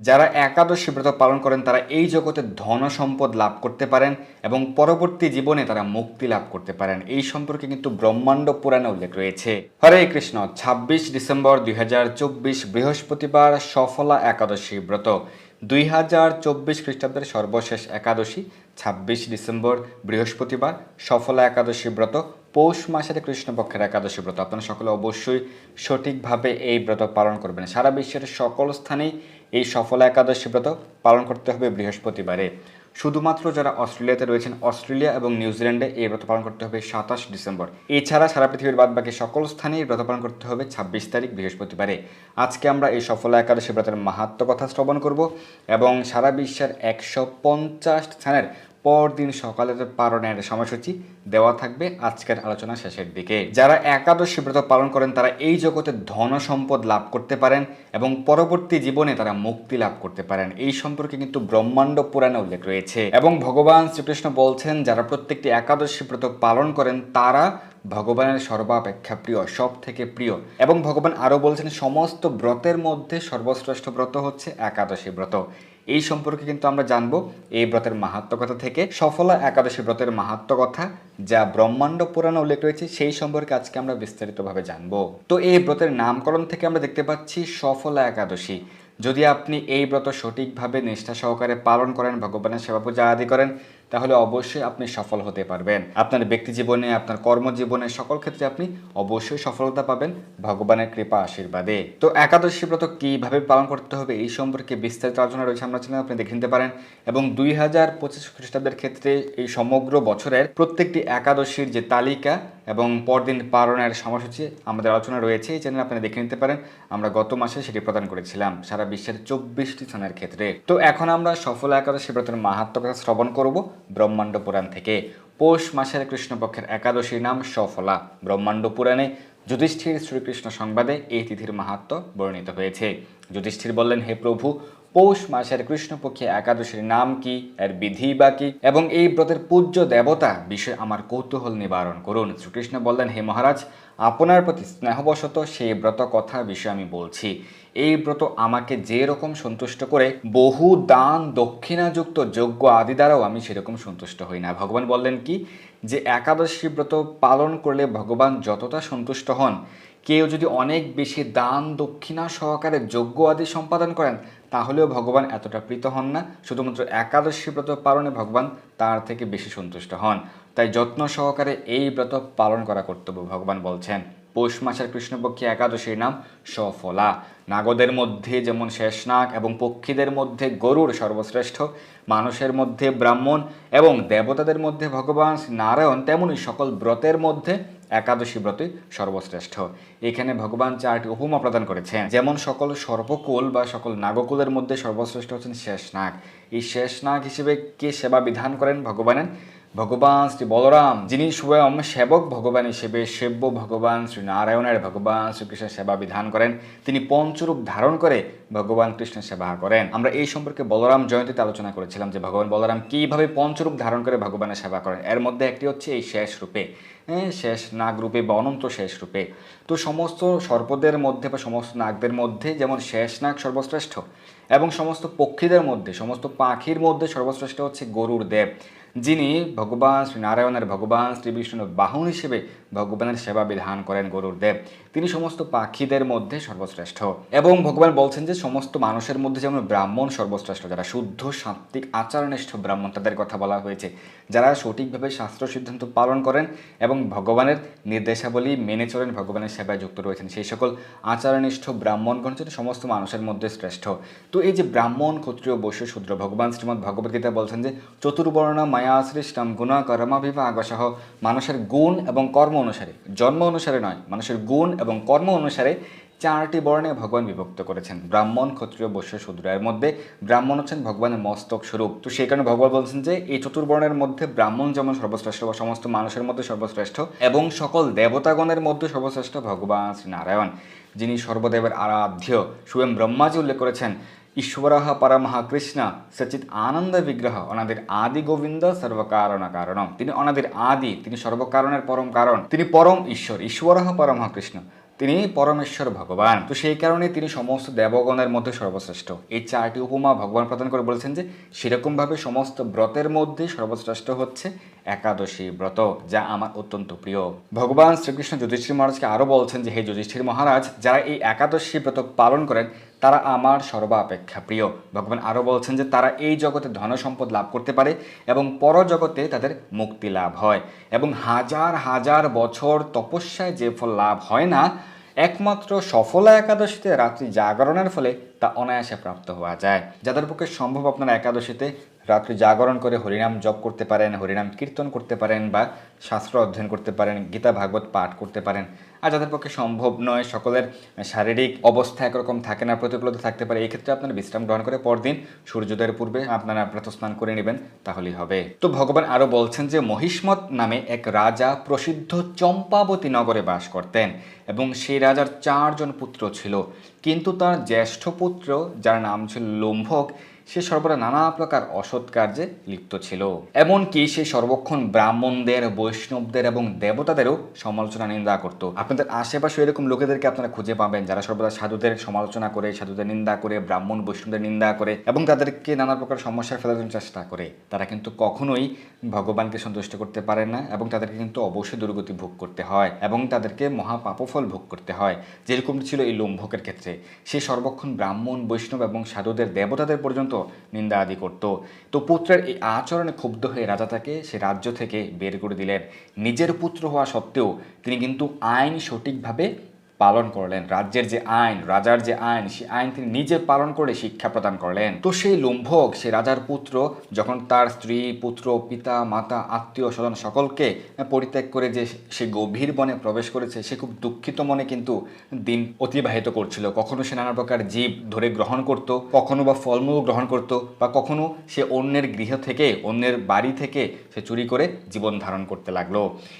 যারা একাদশী ব্রত পালন করেন, তারা এই জগতে ধন সম্পদ লাভ করতে পারেন এবং পরবর্তী জীবনে তারা মুক্তি লাভ করতে পারেন। এই সম্পর্কে কিন্তু ব্রহ্মাণ্ড পুরাণে উল্লেখ রয়েছে। হরে কৃষ্ণ, ছাব্বিশ ডিসেম্বর দুই হাজার চব্বিশ বৃহস্পতিবার সফলা একাদশী ব্রত। দুই হাজার চব্বিশ খ্রিস্টাব্দের সর্বশেষ একাদশী, ছাব্বিশ ডিসেম্বর বৃহস্পতিবার সফলা একাদশী ব্রত। পৌষ মাসের কৃষ্ণপক্ষের একাদশী ব্রত। আপনারা সকলে অবশ্যই সঠিকভাবে এই ব্রত পালন করবেন। সারা বিশ্বের সকল স্থানেই এই সফল একাদশী ব্রত পালন করতে হবে বৃহস্পতিবারে। শুধুমাত্র যারা অস্ট্রেলিয়াতে রয়েছেন, অস্ট্রেলিয়া এবং নিউজিল্যান্ডে এই ব্রত পালন করতে হবে সাতাশ ডিসেম্বর। এছাড়া সারা পৃথিবীর বাদ বাকি সকল স্থানে এই ব্রত পালন করতে হবে ছাব্বিশ তারিখ বৃহস্পতিবারে। আজকে আমরা এই সফল একাদশী ব্রতের মাহাত্ম কথা শ্রবণ করব এবং সারা বিশ্বের একশো পঞ্চাশ স্থানের পরদিন সকালের পালনের সময়সূচি দেওয়া থাকবে আজকের আলোচনা শেষের দিকে। যারা একাদশী ব্রত পালন করেন, তারা এই জগতে ধন সম্পদ লাভ করতে পারেন এবং পরবর্তী জীবনে তারা মুক্তি লাভ করতে পারেন। এই সম্পর্কে কিন্তু ব্রহ্মাণ্ড পুরাণে উল্লেখ রয়েছে। এবং ভগবান শ্রীকৃষ্ণ বলছেন, যারা প্রত্যেকটি একাদশী ব্রত পালন করেন, তারা ভগবানের সর্বাপেক্ষা প্রিয় সব থেকে প্রিয়। এবং ভগবান আরও বলছেন, সমস্ত ব্রতের মধ্যে সর্বশ্রেষ্ঠ ব্রত হচ্ছে একাদশী ব্রত। এই সম্পর্কে কিন্তু আমরা জানব এই ব্রতের মাহাত্মকথা থেকে। সফলা একাদশী ব্রতের মাহাত্মকথা যা ব্রহ্মাণ্ড পুরাণে উল্লেখ রয়েছে, সেই সম্পর্কে আজকে আমরা বিস্তারিতভাবে জানব। তো এই ব্রতের নামকরণ থেকে আমরা দেখতে পাচ্ছি সফলা একাদশী। যদি আপনি এই ব্রত সঠিকভাবে নিষ্ঠা সহকারে পালন করেন, ভগবানের সেবা পূজা আদি করেন তাহলে অবশ্যই আপনি সফল হতে পারবেন। আপনার ব্যক্তি জীবনে, আপনার কর্মজীবনে সকল ক্ষেত্রে আপনি অবশ্যই সফলতা পাবেন ভগবানের কৃপা আশীর্বাদে। তো একাদশী ব্রত কীভাবে পালন করতে হবে এই সম্পর্কে বিস্তারিত আলোচনা রয়েছে, আমরা চ্যানেলে আপনি দেখে নিতে পারেন। এবং দুই হাজার পঁচিশ খ্রিস্টাব্দের ক্ষেত্রে এই সমগ্র বছরের প্রত্যেকটি একাদশীর যে তালিকা এবং পরদিন পালনের সময়সূচি আমাদের আলোচনা রয়েছে, এই চ্যানেল আপনি দেখে নিতে পারেন। আমরা গত মাসে সেটি প্রদান করেছিলাম, সারা বিশ্বের চব্বিশটি স্থানের ক্ষেত্রে। তো এখন আমরা সফল একাদশী ব্রতের মাহাত্ম কথা শ্রবণ করব। ব্রহ্মাণ্ড পুরাণ থেকে। পৌষ মাসের কৃষ্ণপক্ষের একাদশীর নাম সফলা। ব্রহ্মাণ্ড পুরাণে যুধিষ্ঠির শ্রীকৃষ্ণ সংবাদে এই তিথির মাহাত্ম বর্ণিত হয়েছে। যুধিষ্ঠির বললেন, হে প্রভু পৌষ মাসের কৃষ্ণপক্ষে একাদশীর নাম কি, এর বিধি বা কি, এবং এই ব্রতের পূজ্য দেবতা বিষয়ে আমার কৌতূহল নিবারণ করুন। শ্রীকৃষ্ণ বললেন, হে মহারাজ, আপনার প্রতি স্নেহবশত সেই ব্রত কথা বিষয়ে আমি বলছি। এই ব্রত আমাকে যে রকম সন্তুষ্ট করে, বহু দান দক্ষিণাযুক্ত যজ্ঞ আদি দ্বারাও আমি সেরকম সন্তুষ্ট হই না। ভগবান বললেন কি? যে একাদশী ব্রত পালন করলে ভগবান যতটা সন্তুষ্ট হন কেউ যদি অনেক বেশি দান, দক্ষিণা সহকারে যোগ্য আদি সম্পাদন করেন, তাহলেও ভগবান এতটা প্রীত হন না। শুধুমাত্র একাদশী ব্রত পালনে ভগবান তার থেকে বেশি সন্তুষ্ট হন। তাই যত্ন সহকারে এই ব্রত পালন করা কর্তব্য ভগবান বলছেন। পৌষ মাসের কৃষ্ণপক্ষী একাদশীর নাম সফলা। নাগদের মধ্যে যেমন শেষনাগ এবং পক্ষীদের মধ্যে গরুর সর্বশ্রেষ্ঠ, মানুষের মধ্যে ব্রাহ্মণ এবং দেবতাদের মধ্যে ভগবান নারায়ণ তেমনই সকল ব্রতের মধ্যে একাদশী ব্রতই সর্বশ্রেষ্ঠ। এখানে ভগবান চারটি উপমা প্রদান করেছেন। যেমন সকল সর্বকুল বা সকল নাগকুলের মধ্যে সর্বশ্রেষ্ঠ হচ্ছেন শেষনাগ। এই শেষনাগ হিসেবে কে সেবা বিধান করেন ভগবানের? ভগবান শ্রী বলরাম যিনি স্বয়ং সেবক ভগবান হিসেবে সেব্য ভগবান শ্রী নারায়ণের ভগবান শ্রীকৃষ্ণের সেবা বিধান করেন তিনি পঞ্চরূপ ধারণ করে ভগবান কৃষ্ণের সেবা করেন। আমরা এই সম্পর্কে বলরাম জয়ন্তীতে আলোচনা করেছিলাম যে ভগবান বলরাম কীভাবে পঞ্চরূপ ধারণ করে ভগবানের সেবা করেন। এর মধ্যে একটি হচ্ছে এই শেষ রূপে। হ্যাঁ, শেষ নাগ রূপে বা অনন্ত শেষ রূপে। তো সমস্ত সর্পদের মধ্যে বা সমস্ত নাগদের মধ্যে যেমন শেষ নাগ সর্বশ্রেষ্ঠ এবং সমস্ত পক্ষীদের মধ্যে সমস্ত পাখির মধ্যে সর্বশ্রেষ্ঠ হচ্ছে গরুর দেব। যিনি ভগবান শ্রী নারায়ণের ভগবান শ্রী বিষ্ণুর বাহন হিসেবে ভগবানের সেবা বিধান করেন গরুর দেব। তিনি সমস্ত পাখিদের মধ্যে সর্বশ্রেষ্ঠ এবং ভগবান বলছেন যে সমস্ত মানুষের মধ্যে যেমন ব্রাহ্মণ সর্বশ্রেষ্ঠ, যারা শুদ্ধ সাত্ত্বিক আচারনিষ্ঠ ব্রাহ্মণ তাদের কথা বলা হয়েছে, যারা সঠিকভাবে শাস্ত্র সিদ্ধান্ত পালন করেন এবং ভগবানের নির্দেশাবলী মেনে চলেন, ভগবানের সেবায় যুক্ত রয়েছেন। সেই সকল আচারনিষ্ঠ ব্রাহ্মণগণ হচ্ছেন সমস্ত মানুষের মধ্যে শ্রেষ্ঠ। তো এই যে ব্রাহ্মণ, ক্ষত্রিয়, বৈশ্য, শূদ্র, ভগবান, শ্রীমদ ভগবদ্গীতা বলছেন যে চতুর্বর্ণ, মায়া, সৃষ্টম, গুণ, কর্মাভিভাগসহ মানুষের গুণ এবং কর্ম অনুসারে, জন্ম অনুসারে নয়, মানুষের গুণ এবং কর্ম অনুসারে চারটি বর্ণে ভগবান বিভক্ত করেছেন। ব্রাহ্মণ, ক্ষত্রিয়, বৈশ্য, শূদ্র। এর মধ্যে ব্রাহ্মণ হচ্ছেন ভগবানের মস্তক স্বরূপ। তো সেই কারণে ভগবান বলছেন যে, এই চতুর্বর্ণের মধ্যে ব্রাহ্মণ যেমন সর্বশ্রেষ্ঠ বা সমস্ত মানুষের মধ্যে সর্বশ্রেষ্ঠ এবং সকল দেবতাগণের মধ্যে সর্বশ্রেষ্ঠ ভগবান শ্রী নারায়ণ, যিনি সর্বদেবের আরাধ্য স্বয়ং ব্রহ্মাজি উল্লেখ করেছেন ঈশ্বর পরমঃ কৃষ্ণ সচিত আনন্দ বিগ্রহ অনাদের আদি গোবিন্দ সর্বকারণ কারণম তিনি অনাদের আদি তিনি সর্বকারণের পরম কারণ তিনি পরম ঈশ্বর ঈশ্বর পরমঃ কৃষ্ণ তিনি পরমেশ্বর ভগবান তো সেই কারণে তিনি সমস্ত দেবগণের মধ্যে সর্বশ্রেষ্ঠ এই চারটি উপমা ভগবান প্রদান করে বলেছেন যে, সেরকমভাবে সমস্ত ব্রতের মধ্যে সর্বশ্রেষ্ঠ হচ্ছে একাদশী ব্রত, যা আমার অত্যন্ত প্রিয়। ভগবান শ্রীকৃষ্ণ যুধিষ্ঠির মহারাজকে আরও বলছেন যে, হে যুধিষ্ঠির মহারাজ, যারা এই একাদশী ব্রত পালন করেন, তারা আমার সর্বাপেক্ষা প্রিয়। ভগবান আরও বলছেন যে, তারা এই জগতে ধন সম্পদ লাভ করতে পারে এবং পরজগতে তাদের মুক্তি লাভ হয়। এবং হাজার হাজার বছর তপস্যায় যে ফল লাভ হয় না, একমাত্র সফলা একাদশীতে রাত্রি জাগরণের ফলে তা অনায়াসে প্রাপ্ত হওয়া যায়। যাদের পক্ষে সম্ভব আপনারা একাদশীতে রাত্রি জাগরণ করে হরিনাম জপ করতে পারেন, হরিনাম কীর্তন করতে পারেন বা শাস্ত্র অধ্যয়ন করতে পারেন, গীতা, ভাগবত পাঠ করতে পারেন। আর যাদের পক্ষে সম্ভব নয়, সকলের শারীরিক অবস্থা একরকম থাকে না, প্রতিকূলতা থাকতে পারে, এই ক্ষেত্রে আপনারা বিশ্রাম গ্রহণ করে পরদিন সূর্যোদয়ের পূর্বে আপনারা প্রাতস্নান করে নেবেন, তাহলেই হবে। তো ভগবান আরও বলছেন যে মহিষ্মত নামে এক রাজা প্রসিদ্ধ চম্পাবতী নগরে বাস করতেন এবং সেই রাজার চারজন পুত্র ছিল। কিন্তু তার জ্যেষ্ঠ পুত্র, যার নাম ছিল লুম্ভক সে সর্বদা নানা প্রকার অসৎ কার্যে লিপ্ত ছিল। এমনকি সে সর্বক্ষণ ব্রাহ্মণদের, বৈষ্ণবদের এবং দেবতাদেরও সমালোচনা, নিন্দা করত। আপনাদের আশেপাশে এরকম লোকেদেরকে আপনারা খুঁজে পাবেন যারা সর্বদা সাধুদের সমালোচনা করে, সাধুদের নিন্দা করে, ব্রাহ্মণ, বৈষ্ণবদের নিন্দা করে এবং তাদেরকে নানা প্রকার সমস্যায় ফেলার জন্য চেষ্টা করে। তারা কিন্তু কখনোই ভগবানকে সন্তুষ্ট করতে পারে না এবং তাদেরকে কিন্তু অবশ্যই দুর্গতি ভোগ করতে হয় এবং তাদেরকে মহাপাপফল ভোগ করতে হয়। যেরকম ছিল এই লম্ভকের ক্ষেত্রে। সে সর্বক্ষণ ব্রাহ্মণ, বৈষ্ণব এবং সাধুদের, দেবতাদের পর্যন্ত নিন্দা আদি করত। তো পুত্রের এই আচরণে ক্ষুব্ধ হয়ে রাজা তাকে সে রাজ্য থেকে বের করে দিলেন। নিজের পুত্র হওয়া সত্ত্বেও তিনি কিন্তু আইন সঠিকভাবে পালন করলেন, রাজ্যের যে আইন, রাজার যে আইন সেই আইন তিনি নিজে পালন করে শিক্ষা প্রদান করলেন। তো সেই লুম্ভক সে রাজার পুত্র, যখন তার স্ত্রী, পুত্র, পিতা, মাতা, আত্মীয়, স্বজন সকলকে পরিত্যাগ করে যে সে গভীর বনে প্রবেশ করেছে, সে খুব দুঃখিত মনে কিন্তু দিন অতিবাহিত করছিল। কখনো সে নানা প্রকার জীব ধরে গ্রহণ করত, কখনো বা ফলমূল গ্রহণ করত, বা কখনো সে অন্যের গৃহ থেকে, অন্যের বাড়ি থেকে সে চুরি করে জীবন ধারণ করতে লাগল।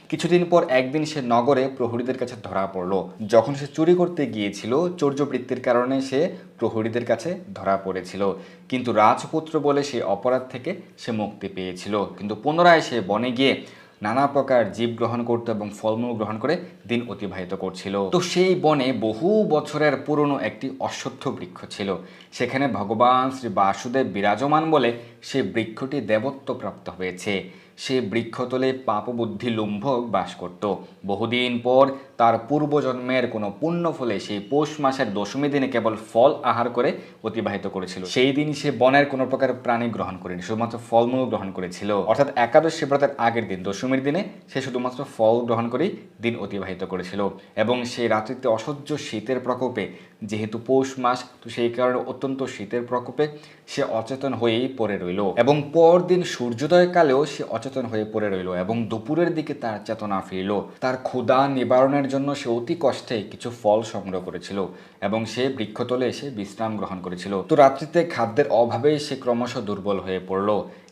কিছুদিন পর একদিন সে নগরে প্রহরীদের কাছে ধরা পড়ল। যখন সে চুরি করতে গিয়েছিল। চৌর্যবৃত্তির কারণে সে প্রহরীদের কাছে ধরা পড়েছিল। কিন্তু রাজপুত্র বলে সে অপরাধ থেকে সে মুক্তি পেয়েছিল। কিন্তু পুনরায় সে বনে গিয়ে নানা প্রকার জীব গ্রহণ করত এবং ফলমূল গ্রহণ করে দিন অতিবাহিত করছিল। তো সেই বনে বহু বছরের পুরনো একটি অশ্বত্থ বৃক্ষ ছিল। সেখানে ভগবান শ্রী বাসুদেব বিরাজমান বলে সে বৃক্ষটি দেবত্ব প্রাপ্ত হয়েছে। সে বৃক্ষতলে পাপবুদ্ধি লুম্ভক বাস করত। বহুদিন পর তার পূর্বজন্মের কোনো পুণ্য ফলে সে পৌষ মাসের দশমী দিনে কেবল ফল আহার করে অতিবাহিত করেছিল। সেই দিন সে বনের কোনো প্রকার প্রাণী গ্রহণ করেনি, শুধুমাত্র ফলমূল গ্রহণ করেছিল। অর্থাৎ একাদশী ব্রতের আগের দিন, দশমীর দিনে, সে শুধুমাত্র ফল গ্রহণ করেই দিন অতিবাহিত করেছিল এবং সেই রাত্রিতে অসহ্য শীতের প্রকোপে, যেহেতু পৌষ মাস, তো সেই কারণে অত্যন্ত শীতের প্রকোপে সে অচেতন হয়েই পড়ে রইল। এবং পরদিন সূর্যোদয়কালেও সে অচেতন হয়ে পড়ে রইল এবং দুপুরের দিকে তার চেতনা ফিরল। তার ক্ষুদা নিবারণের জন্য সে অতি কষ্টে কিছু ফল সংগ্রহ করেছিল এবং সে বৃক্ষতলে এসে বিশ্রাম গ্রহণ করেছিল। তো রাত্রিতে খাদ্যের অভাবে সে ক্রমশ দুর্বল হয়ে পড়ল।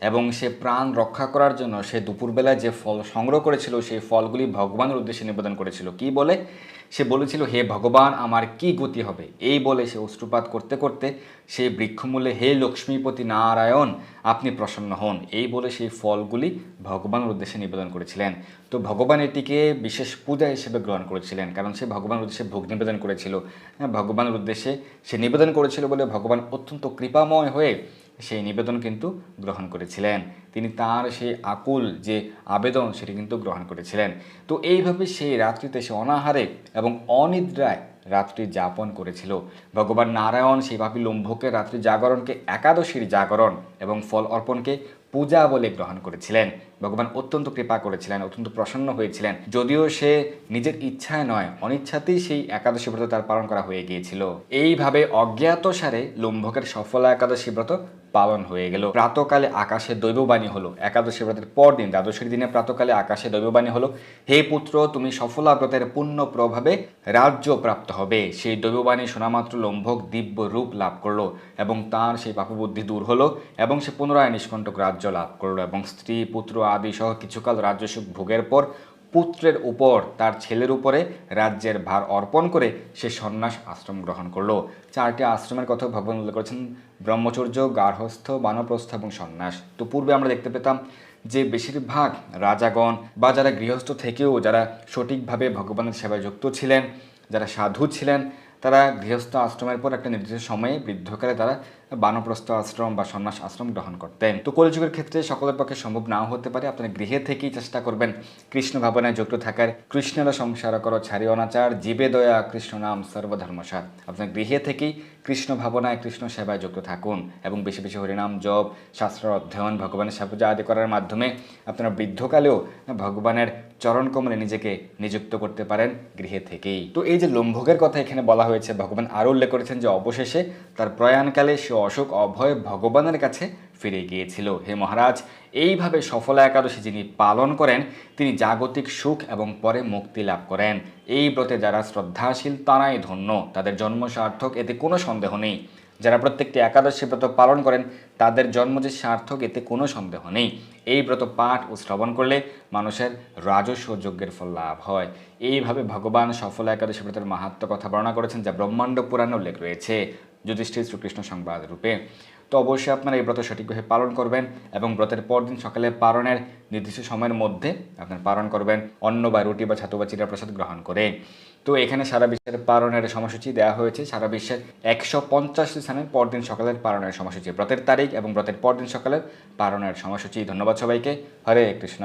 এবং সে প্রাণ রক্ষা করার জন্য সে দুপুরবেলায় যে ফল সংগ্রহ করেছিল, সেই ফলগুলি ভগবানের উদ্দেশ্যে নিবেদন করেছিল। কি বলে? সে বলেছিল, হে ভগবান, আমার কি গতি হবে? এই বলে সে অশ্রুপাত করতে করতে সে বৃক্ষমূলে, হে লক্ষ্মীপতি নারায়ণ, আপনি প্রসন্ন হন। এই বলে সেই ফলগুলি ভগবানের উদ্দেশ্যে নিবেদন করেছিলেন। তো ভগবান এটিকে বিশেষ পূজা হিসেবে গ্রহণ করেছিলেন, কারণ সে ভগবানের উদ্দেশ্যে ভোগ নিবেদন করেছিল। হ্যাঁ ভগবানের উদ্দেশ্যে সে নিবেদন করেছিল বলে ভগবান অত্যন্ত কৃপাময় হয়ে সেই নিবেদন কিন্তু গ্রহণ করেছিলেন। তিনি তার সেই আকুল যে আবেদন, সেটি কিন্তু গ্রহণ করেছিলেন। তো এইভাবে সেই রাত্রিতে সে অনাহারে এবং অনিদ্রায় রাত্রি যাপন করেছিল। ভগবান নারায়ণ সেইভাবে পাপী লম্ভকের রাত্রি জাগরণকে একাদশীর জাগরণ এবং ফল অর্পণকে পূজা বলে গ্রহণ করেছিলেন। ভগবান অত্যন্ত কৃপা করেছিলেন, অত্যন্ত প্রসন্ন হয়েছিলেন। যদিও সে নিজের ইচ্ছায় নয়, অনিচ্ছাতেই সেই একাদশী ব্রত তার পালন করা হয়ে গিয়েছিল। এইভাবে অজ্ঞাত সারে লম্ভকের সফল একাদশী ব্রত পালন হয়ে গেল। প্রাতকালে আকাশে দৈববাণী হলো। একাদশী ব্রতের পরদিন, দ্বাদশীর দিনে প্রাতকালে আকাশে দৈববাণী হলো, হে পুত্র, তুমি সফলা ব্রতের পূর্ণ প্রভাবে রাজ্য প্রাপ্ত হবে। সেই দৈববাণী শোনামাত্র লম্ভক দিব্য রূপ লাভ করল এবং তার সেই পাপবুদ্ধি দূর হলো এবং সে পুনরায় নিষ্কণ্টক রাজ্য লাভ করল এবং স্ত্রী, পুত্র আদি সহ কিছুকাল রাজ্য সুখ ভোগের পর পুত্রের উপর তার ছেলের উপরে রাজ্যের ভার অর্পণ করে সে সন্ন্যাস আশ্রম গ্রহণ করল। চারটি আশ্রমের কথা ভগবান উল্লেখ করেছেন, ব্রহ্মচর্য গার্হস্থ বানপ্রস্থ এবং সন্ন্যাস। তো পূর্বে আমরা দেখতে পেতাম যে বেশিরভাগ রাজাগণ বা যারা গৃহস্থ থেকেও যারা সঠিকভাবে ভগবানের সেবায় যুক্ত ছিলেন, যারা সাধু ছিলেন, তারা গৃহস্থ আশ্রমের পর একটা নির্দিষ্ট সময়ে বৃদ্ধকালে তারা বানপ্রস্থ আশ্রম বা সন্ন্যাস আশ্রম গ্রহণ করতেন। তো কলিযুগের ক্ষেত্রে সকলের পক্ষে সম্ভব নাও হতে পারে। আপনারা গৃহে থেকেই চেষ্টা করবেন কৃষ্ণ ভাবনায় যুক্ত থাকার। কৃষ্ণের সংসার করো ছাড়ি অনাচার জীবে দয়া, কৃষ্ণ নাম, সর্বধর্মসার। আপনার গৃহে থেকেই কৃষ্ণ ভাবনায়, কৃষ্ণ সেবায় যুক্ত থাকুন এবং বেশি বেশি হরিনাম, জপ, শাস্ত্র অধ্যয়ন, ভগবানের সেবা আদি করার মাধ্যমে আপনারা বৃদ্ধকালেও ভগবানের চরণ কমলে নিজেকে নিযুক্ত করতে পারেন গৃহে থেকেই। তো এই যে লম্ভকের কথা এখানে বলা হয়েছে, ভগবান আরও উল্লেখ করেছেন যে অবশেষে তার প্রয়াণকালে সে অশোক অভয় ভগবানের কাছে ফিরে গিয়েছিল। হে মহারাজ, এইভাবে সফলা একাদশী যিনি পালন করেন, তিনি জাগতিক সুখ এবং পরে মুক্তি লাভ করেন। এই ব্রতে যারা শ্রদ্ধাশীল, তারাই ধন্য। তাদের জন্ম সার্থক, এতে কোনো সন্দেহ নেই। যারা প্রত্যেকটি একাদশী ব্রত পালন করেন, তাদের জন্ম যে সার্থক, এতে কোনো সন্দেহ নেই। এই ব্রত পাঠ ও শ্রবণ করলে মানুষের রাজস্ব যজ্ঞের ফল লাভ হয়। এইভাবে ভগবান সফল একাদশী ব্রতের মাহাত্ম কথা বর্ণনা করেছেন, যা ব্রহ্মাণ্ড পুরাণে উল্লেখ রয়েছে। যুধিষ্ঠির শ্রীকৃষ্ণ সংবাদ রূপে। তো অবশ্যই আপনারা এই ব্রত সঠিকভাবে পালন করবেন এবং ব্রতের পরদিন সকালে পালনের নির্দিষ্ট সময়ের মধ্যে আপনার পালন করবেন, অন্ন বা রুটি বা ছাতু বা চিরা প্রসাদ গ্রহণ করে। তো এখানে সারা বিশ্বের পালনের সময়সূচি দেওয়া হয়েছে। সারা বিশ্বের একশো পঞ্চাশটি স্থানের পরদিন সকালের পালনের সময়সূচি। ব্রতের তারিখ এবং ব্রতের পরদিন সকালের পালনের সময়সূচি। ধন্যবাদ সবাইকে। হরে কৃষ্ণ।